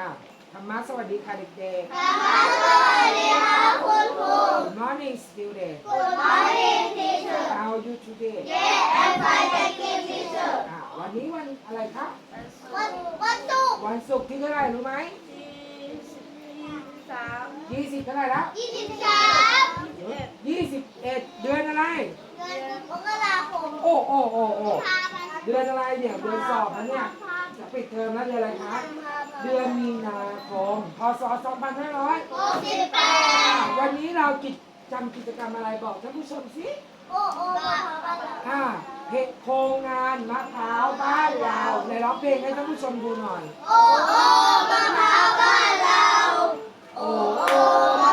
อะธรรมะสวัสดีค่ะเด็กสวัสดีครับคุณครูๆ Good morning student Good morning teacher How are you today Yeah I'm fine thank you teacher อะวันนี้วันอะไรครับวันวันศุกร์วันศุกร์ที่เท่าไหร่รู้ไหมสามยี่สิบเท่าไหร่แล้วยี่สิบสามยี่สิบเอ็ดเดือนอะไร เดือนมกราคมโอ้โอ้โอ้โอ้พาไปเดือนอะไรเนี่ยเดือนสอบนะเนี่ย จะปิดเทอมแล้วเดือนอะไรคะเดือนมีนาคมพศ2500หกสิบแปดวันนี้เรากิจจำกิจกรรมอะไรบอกท่านผู้ชมสิโอ้โอ้มาพาไปอ่าเพจโครงงานมะพร้าวบ้านเราในร้องเพลงให้ท่านผู้ชมดูหน่อย โอ้โอ้มะพร้าวบ้านเราโอ้โอ้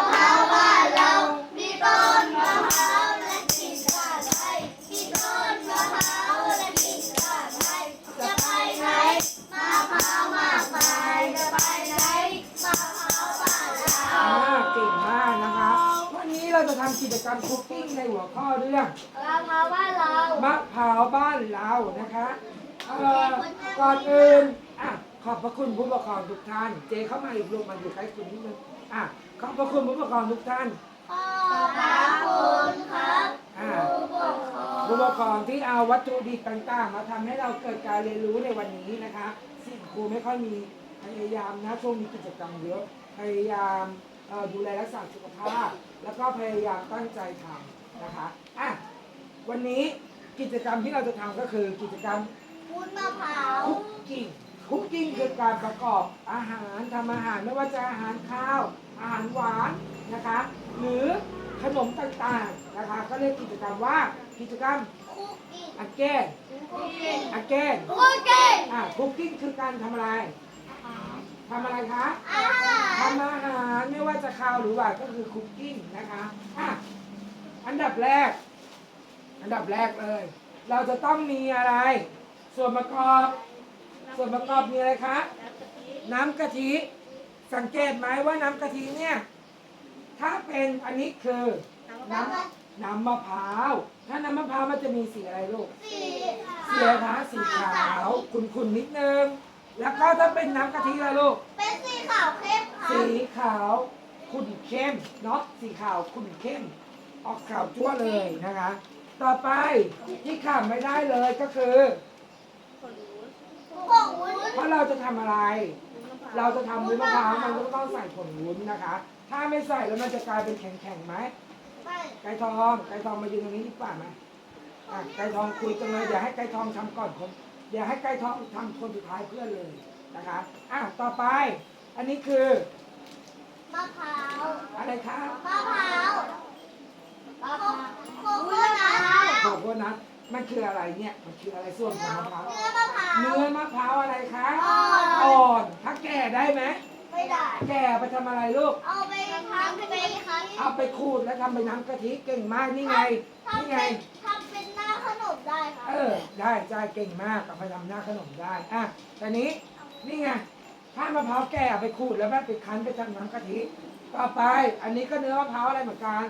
ำกิจกรรมคุกกิ้งในหัวข้อเรื่องมะพร้าวบ้านเรามะพร้าวบ้านเรานะคะเอ่อก่อนอื่นอะขอบพระคุณผู้ปกครองทุกท่าน เจเข้ามาอีกลูกมาอยู่ใกล้คุณนิดนึงอะขอบพระคุณผู้ปกครองทุกท่านขอบพระคุณครับอ่าผู้ปกครองผู้ปกครองที่เอาวัตถุดิบต่างๆ มาทำให้เราเกิดการเรียนรู้ในวันนี้นะคะสิ่งครูไม่ค่อยมีพยายามนะช่วงนี้กิจกรรมเยอะพยายามเอ่อดูแลรักษาสุขภาพ แล้วก็พยายามตั้งใจทำนะคะอะวันนี้กิจกรรมที่เราจะทำก็คือกิจกรรมวุ้นมะพร้าวคุกกิ้งคุกกิ้งคือการประกอบอาหารทำอาหารไม่ว่าจะอาหารข้าว อาหารหวานนะคะ หรือขนมต่างๆนะคะ ก็เรียกกิจกรรมว่ากิจกรรมคุกกิ้งอักเกนคุกกิ้งอักเกนคุกกิ้งอ่าคุกกิ้งคือการทำอะไร ทำอะไรคะอาหารทำอาหารไม่ว่าจะข้าวหรือหวานก็คือคุกกิ้งนะคะอะอันดับแรก อันดับแรกเลย เราจะต้องมีอะไร ส่วนประกอบ ส่วนประกอบมีอะไรคะ น้ำกะทิ สังเกตไหมว่าน้ำกะทิเนี่ย ถ้าเป็นอันนี้คือน้ำน้ำมะพร้าว ถ้าน้ำมะพร้าวมันจะมีสีอะไรลูก สีสีอะไรคะสีขาวขุ่นๆนิดนึง แล้วก็ถ้าเป็นน้ำกะทิละลูก เป็นสีขาวเข้มค่ะสีขาวขุ่นเข้มเนาะสีขาวขุ่นเข้ม ออกขาวจั่วเลยนะคะ ต่อไปที่ขาดไม่ได้เลยก็คือ ผงวุ้นเพราะเราจะทำอะไร เราจะทำวุ้นมะพร้าวมันก็ต้องใส่ผงวุ้นนะคะ ถ้าไม่ใส่แล้วมันจะกลายเป็นแข็งๆไหม ไม่ไก่ทอง ไก่ทองมายืนตรงนี้ดีกว่าไหมอะไก่ทองคุยกันเลยเดี๋ยวให้ไก่ทองทำก่อนผม เดี๋ยวให้ไก่ทองทำคนสุดท้ายเพื่อนเลยนะคะอะต่อไป อันนี้คือ มะพร้าวอะไรคะมะพร้าวโคโคโค่นัทโคโคนัทมันคืออะไรเนี่ย มันคืออะไรส่วนของมะพร้าว เนื้อมะพร้าว เนื้อมะพร้าวอะไรคะอ่อนอ่อนถ้าแก่ได้ไหมไม่ได้ แก่ไปทำอะไรลูก เอาไปทำเป็นคันเอาไปขูดแล้วทำเป็นน้ำกะทิเก่งมากนี่ไงทำนี่ไงเป็นทำเป็นห น้าขนมได้ค่ะเออ ได้ใช่เก่งมากเอาไปทำหน้าขนมได้ อะแต่นี้นี่ไงถ้ามะพร้าวแก่เอาไปขูดแล้วแม่ไปคั้นไปทำน้ำกะทิ ต่อไป อันนี้ก็เนื้อมะพร้าวอะไรเหมือนกัน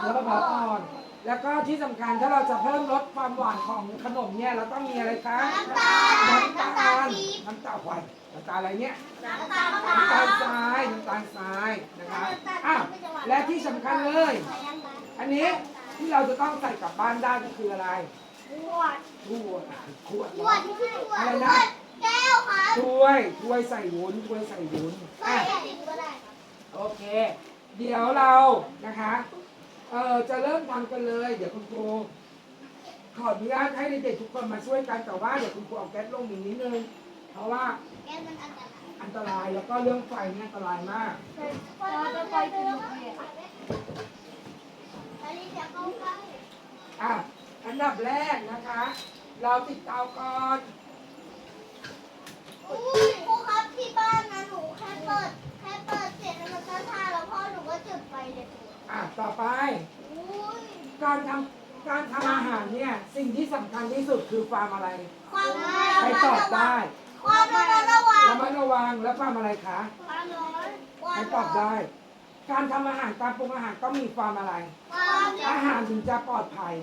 เนื้อมะพร้าวอ่อน แล้วก็ที่สำคัญถ้าเราจะเพิ่มรสความหวานของขนมเนี่ยเราต้องมีอะไรคะน้ำตาลน้ำตาน้ำตาลลปี๊บน้ำตาลควายน้ำตาลอะไรเนี่ย น้ำตาลมะพร้าน้ำตาลทรายน้ำตาลทรายนะคะอะและที่สำคัญเลย อันนี้ ที่เราจะต้องใส่กลับบ้านได้ก็คืออะไรขวดถ้วยขวดขวดที่คือขวดอะไรขนะวดแก้วครับถ้วยถ้วยใส่วุ้นถ้วยใส่วุ้นใส่อะดิบก็ได้ครับโอเค เดี๋ยวเรานะคะเอ่อจะเริ่มทำกันเลย เดี๋ยวคุณครูขออนุญาตให้เด็กๆทุกคนมาช่วยกันแต่ว่าเดี๋ยวคุณครูเอาแก๊สลงอีกนิดนึงเพราะว่าแก้วมันอันตรายอันตรายแล้วก็เรื่องไฟเนี่ยอันตรายมากพอจะไปถึง อันนี้จะเข้าใกล้อะอันดับแรกนะคะ เราติดเตาก่อนอุ้ยครูครับที่บ้านนะหนูแค่เปิดแค่เปิดเสียงแล้วมันก็ท่าแล้วพ่อหนูก็จุดไฟเลยครูอะต่อไป อุ้ยการทำการทำอาหารเนี่ย สิ่งที่สำคัญที่สุดคือความอะไรความระใครมัดตอบระวัได้งความระมัดระวังระมัดระวังและความอะไรคะความร้อนคใครวามตอบได้ การทำอาหารการปรุงอาหารต้องมีความอะไร ความอาหารถึงจะปลอดภัย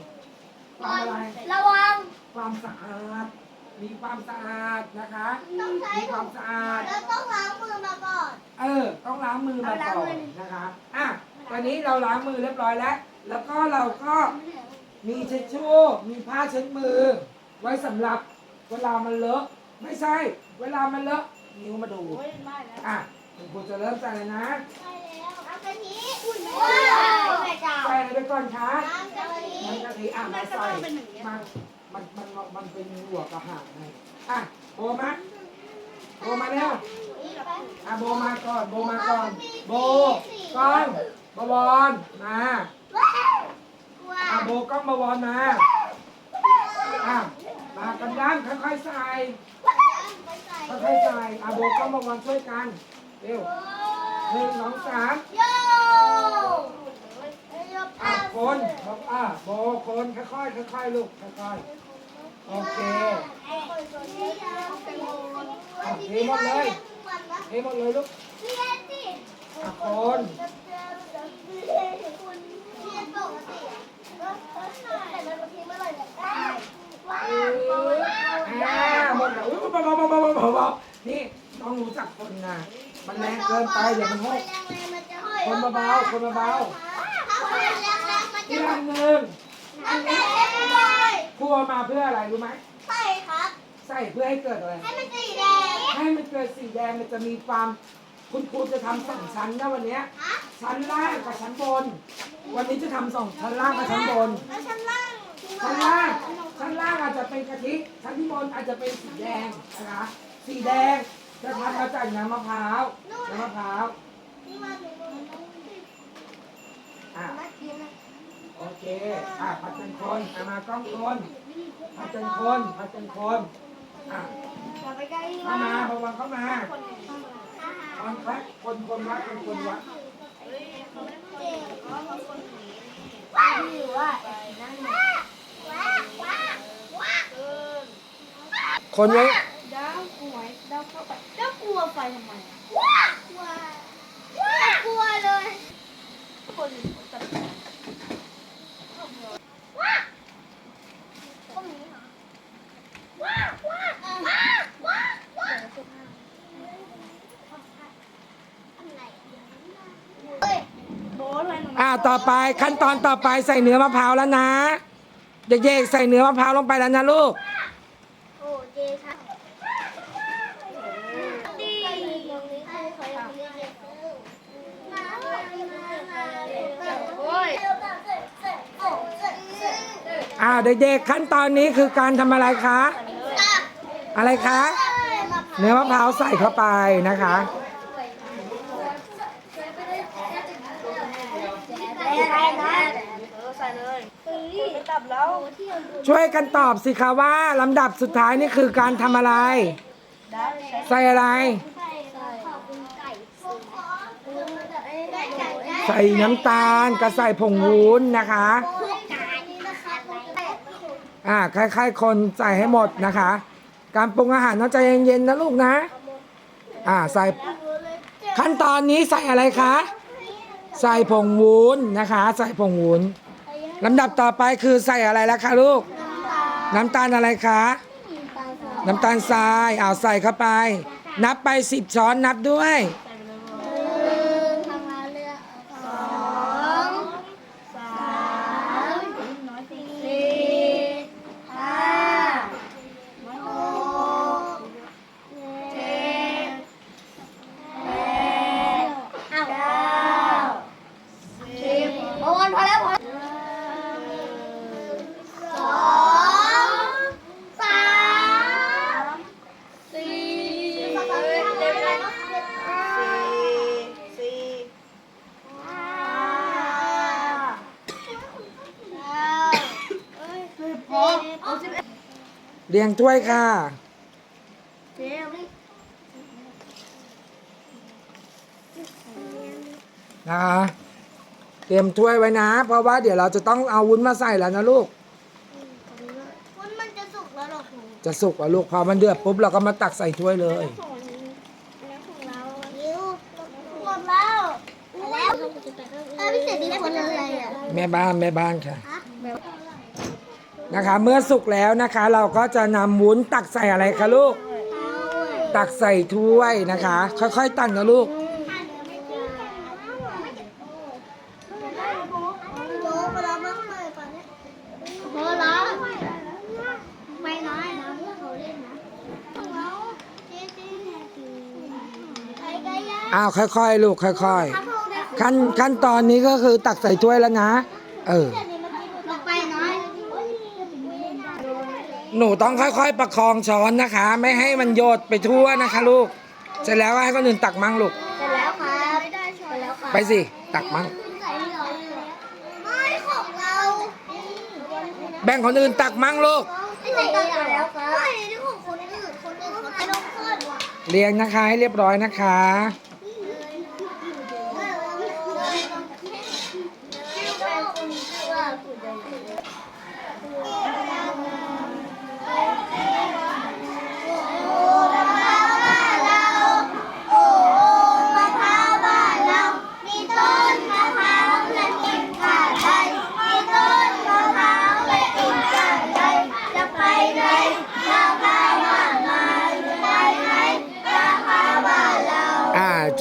ความอะไร ระวัง ความสะอาด มีความสะอาดนะคะ ต้องใช้มีความสะอาด แล้วต้องล้างมือมาก่อน เออ ต้องล้างมือมาก่อนนะคะ อะ ตอนนี้เราล้างมือเรียบร้อยแล้ว แล้วก็เราก็มีเช็ดชู่ มีผ้าเช็ดมือ ไว้สำหรับเวลามันเลอะ ไม่ใช่ เวลามันเลอะนิ้วมาดู อะคุณครูจะเริ่มใส่เลยนะใช่แล้วน้ำ กะทิว้าวแม่จ๋าใส่อะไรไปก่อนคะน้ำกะทิมันกะทิอะมาใส่มันมันมันมันเป็นหัวกระหางไงอะโบมาโบมาแล้วอะโบมาก่อนโบมาก่อนโบก้องบวรมาว้าวว้าอะโบก้องบวรมาอะมากันด้านค่อยๆใส่ค่อยๆใส่อะโบก้องบวรช่วยกันเร็ว หนึ่งสองสามโย่อะคนบอกอะโบคนค่อยๆค่อยๆลูกค่อยๆโอเคเทหมดเลยเทหมดเลยลูกอะคนอ่าหมดแล้วอุ๊ยเบาๆเบาๆเบาๆเบาๆนี่ต้องรู้จักคนนะ มันแรงเกินไปเดี๋ยวมันหกคนเบาๆคนเบาๆอีกอันหนึ่งมันจะเล็กเลยครัวมาเพื่ออะไรรู้ไหมใช่ครับ ใส่เพื่อให้เกิดอะไร ให้มันสีแดง ให้มันเกิดสีแดงมันจะมีความคุณครูจะทำสองชั้นนะวันเนี้ยฮะชั้นล่างกับชั้นบน วันนี้จะทำสองชั้นล่างกับชั้นบนแล้วชั้นล่างชั้นล่างชั้นล่างอาจจะเป็นกะทิชั้นที่บนอาจจะเป็นสีแดงนะคะสีแดง จะทำมาจากน้ำมะพร้าวน้ำมะพร้าวนี่มาถึงตรงนี้อะมากินนะโอเค อะผัดเป็นคนอะมากล้องคนผัดเป็นคนผัดเป็นคนอะอย่าไปใกล้เข้ามาบางวันเข้ามาบางครั้งคนคนวัดเป็นคนวัดว้าวว้าวว้าวคนไว้ ไฟทำไมว้ากลัวว้ากลัวเลยคนจับว้าก็มีเหรอว้าว้าว้าว้าว้าเฮ้ยโบ้เลยหนูอะต่อไปขั้นตอนต่อไปใส่เนื้อมะพร้าวแล้วนะ เด็กๆใส่เนื้อมะพร้าวลงไปแล้วนะลูก โอ้เจค่ะดีโอ้ย อ่าเด็กๆขั้นตอนนี้คือการทำอะไรคะ อะไรคะ เนื้อมะพร้าวใส่เข้าไปนะคะ ช่วยกันตอบสิคะว่าลำดับสุดท้ายนี่คือการทำอะไร ใส่อะไร ใส่น้ำตาลกับใส่ผงวุ้นนะคะ อ่าคล้ายๆ คนใส่ให้หมดนะคะ การปรุงอาหารต้องใจเย็นๆนะลูกนะ อ่าใส่ขั้นตอนนี้ใส่อะไรคะ ใส่ผงวุ้นนะคะ ใส่ผงวุ้นลำดับต่อไปคือใส่อะไรแล้วคะลูก น้ำตาลอะไรคะ น้ำตาลทรายเอาใส่เข้าไป นับไปสิบช้อนนับด้วย เรียงถ้วยค่ะ เจ็ดนะคะเตรียมถ้วยไว้นะ เพราะว่าเดี๋ยวเราจะต้องเอาวุ้นมาใส่แล้วนะลูก คุณมันจะสุกแล้วหรอครูจะสุกอะลูกพอมันเดือดปุ๊บเราก็มาตักใส่ถ้วยเลย ของแล้วของเรายิวหมดแล้วแล้วเออพี่เศษนี่คนอะไรอะ แม่บ้านแม่บ้านค่ะ ฮะ นะคะ เมื่อสุกแล้วนะคะ เราก็จะนำวุ้นตักใส่อะไรคะลูก ตักใส่ถ้วยนะคะ ค่อยๆตักนะลูกไม่น้อยนะเขาเล่นนะใครก็ยากอ้าวค่อยๆ ลูกค่อยๆ ขั้นขั้นตอนนี้ก็คือตักใส่ถ้วยแล้วนะ เออ ลงไปน้อย หนูต้องค่อยๆ ประคองช้อนนะคะ ไม่ให้มันโยดไปทั่วนะคะ ลูก เสร็จแล้วก็ให้คนอื่นตักมั่งลูก เสร็จแล้วครับไม่ได้เสร็จแล้วครับไปสิตักมั่งใส่เราไม่ของเราแบ่งคนอื่นตักมั่งลูก ไม่ใส่เราแล้วครับไม่นี่ของคนอื่นคนอื่นเขาไม่ต้องขึ้นเรียงนะคะให้เรียบร้อยนะคะโ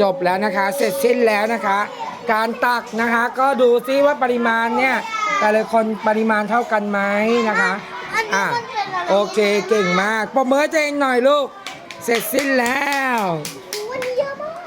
จบแล้วนะคะ เสร็จสิ้นแล้วนะคะ การตักนะคะ ก็ดูซิว่าปริมาณเนี่ย แต่ละคนปริมาณเท่ากันไหมนะคะอะโอเคเก่งมากปรบมือให้ตัวเองหน่อยลูก เสร็จสิ้นแล้ว